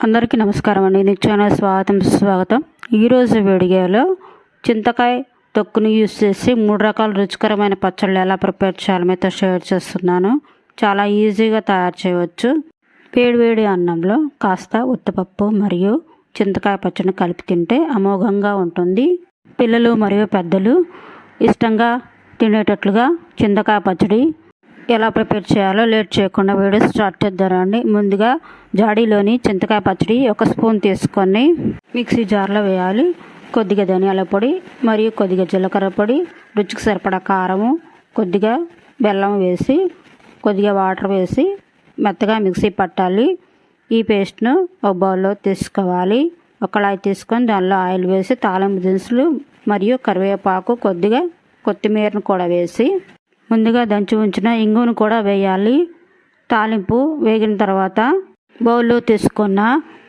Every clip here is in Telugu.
అందరికీ నమస్కారం అండి. నిత్యాన స్వాగతం స్వాగతం ఈరోజు వీడియోలో చింతకాయ తొక్కుని యూస్ చేసి మూడు రకాల రుచికరమైన పచ్చళ్ళు ఎలా ప్రిపేర్ చేయాలో మీతో షేర్ చేస్తున్నాను. చాలా ఈజీగా తయారు చేయవచ్చు. వేడివేడి అన్నంలో కాస్త ఉత్తపప్పు మరియు చింతకాయ పచ్చడిని కలిపి తింటే అమోఘంగా ఉంటుంది. పిల్లలు మరియు పెద్దలు ఇష్టంగా తినేటట్లుగా చింతకాయ పచ్చడి ఎలా ప్రిపేర్ చేయాలో లేట్ చేయకుండా వీడియో స్టార్ట్ చేద్దామండి ముందుగా జాడీలోని చింతకాయ పచ్చడి ఒక స్పూన్ తీసుకొని మిక్సీ జార్లో వేయాలి. కొద్దిగా ధనియాల పొడి మరియు కొద్దిగా జీలకర్ర పొడి రుచికి సరిపడా కారము కొద్దిగా బెల్లం వేసి కొద్దిగా వాటర్ వేసి మెత్తగా మిక్సీ పట్టాలి. ఈ పేస్ట్ను ఒక బౌల్లో తీసుకోవాలి. ఒక తీసుకొని దానిలో ఆయిల్ వేసి తాలింపు దినుసులు మరియు కరివేపాకు కొద్దిగా కొత్తిమీరను కూడా వేసి ముందుగా దంచి ఉంచిన ఇంగును కూడా వేయాలి. తాలింపు వేగిన తర్వాత బౌల్లో తీసుకున్న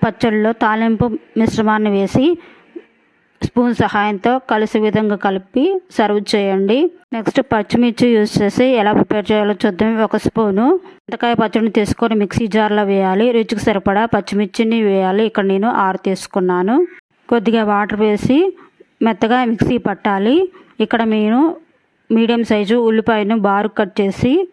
పచ్చళ్ళలో తాలింపు మిశ్రమాన్ని వేసి స్పూన్ సహాయంతో కలిసి విధంగా కలిపి సర్వ్ చేయండి. నెక్స్ట్ పచ్చిమిర్చి యూజ్ చేసి ఎలా ప్రిపేర్ చేయాలో చూద్దాం. ఒక స్పూను చింతకాయ పచ్చడిని తీసుకొని మిక్సీ జార్లో వేయాలి. రుచికి సరిపడా పచ్చిమిర్చిని వేయాలి. ఇక్కడ నేను ఆరు తీసుకున్నాను. కొద్దిగా వాటర్ వేసి మెత్తగా మిక్సీ పట్టాలి. ఇక్కడ నేను మీడియం సైజు ఉల్లిపాయను బారు కట్ చేసి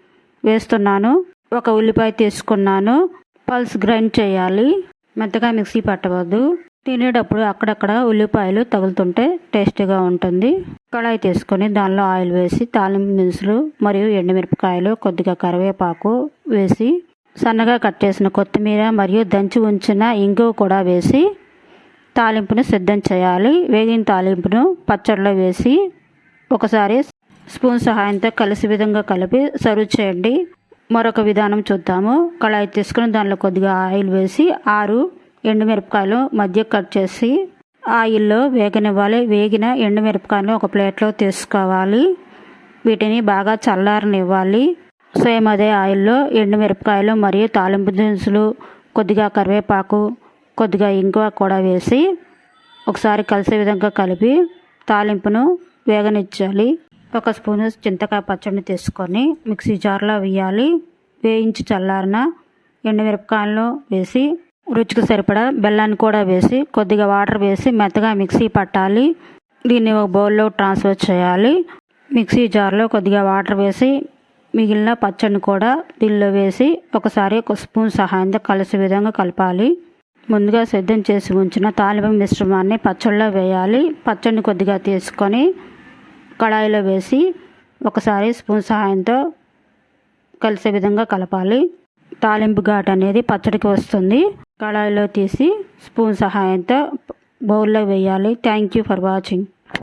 వేస్తున్నాను. ఒక ఉల్లిపాయ తీసుకున్నాను. పల్స్ గ్రైండ్ చేయాలి. మెత్తగా మిక్సీ పట్టవద్దు. తినేటప్పుడు అక్కడక్కడ ఉల్లిపాయలు తగులుతుంటే టేస్టీగా ఉంటుంది. కళాయి తీసుకొని దానిలో ఆయిల్ వేసి తాలింపు దినుసులు మరియు ఎండుమిరపకాయలు కొద్దిగా కరివేపాకు వేసి సన్నగా కట్ చేసిన కొత్తిమీర మరియు దంచి ఉంచిన ఇంగువ కూడా వేసి తాలింపును సిద్ధం చేయాలి. వేగిన తాలింపును పచ్చడిలో వేసి ఒకసారి స్పూన్ సహాయంతో కలిసి విధంగా కలిపి సర్వ్ చేయండి. మరొక విధానం చూద్దాము. కళాయి తీసుకుని దానిలో కొద్దిగా ఆయిల్ వేసి ఆరు ఎండుమిరపకాయలు మధ్య కట్ చేసి ఆయిల్లో వేగనివ్వాలి. వేగిన ఎండుమిరపకాయలు ఒక ప్లేట్లో తీసుకోవాలి. వీటిని బాగా చల్లారనివ్వాలి. సేమ్ అదే ఆయిల్లో ఎండుమిరపకాయలు మరియు తాలింపు దినుసులు కొద్దిగా కరివేపాకు కొద్దిగా ఇంగువ కూడా వేసి ఒకసారి కలిసే విధంగా కలిపి తాలింపును వేగనిచ్చాలి. ఒక స్పూను చింతకాయ పచ్చడిని తీసుకొని మిక్సీ జార్లో వేయాలి. వేయించి చల్లారిన ఎండుమిరపకాయలు వేసి రుచికి సరిపడా బెల్లాన్ని కూడా వేసి కొద్దిగా వాటర్ వేసి మెత్తగా మిక్సీ పట్టాలి. దీన్ని ఒక బౌల్లో ట్రాన్స్ఫర్ చేయాలి. మిక్సీ జార్లో కొద్దిగా వాటర్ వేసి మిగిలిన పచ్చడిని కూడా దీనిలో వేసి ఒకసారి ఒక స్పూన్ సహాయంతో కలిసే విధంగా కలపాలి. ముందుగా సిద్ధం చేసి ఉంచిన తాలింపు మిశ్రమాన్ని పచ్చడిలో వేయాలి. పచ్చడిని కొద్దిగా తీసుకొని కడాయిలో వేసి ఒకసారి స్పూన్ సహాయంతో కలిసే విధంగా కలపాలి. తాలింపు ఘాట్ అనేది పచ్చడికి వస్తుంది. కడాయిలో తీసి స్పూన్ సహాయంతో బౌల్లో వేయాలి. Thank you for watching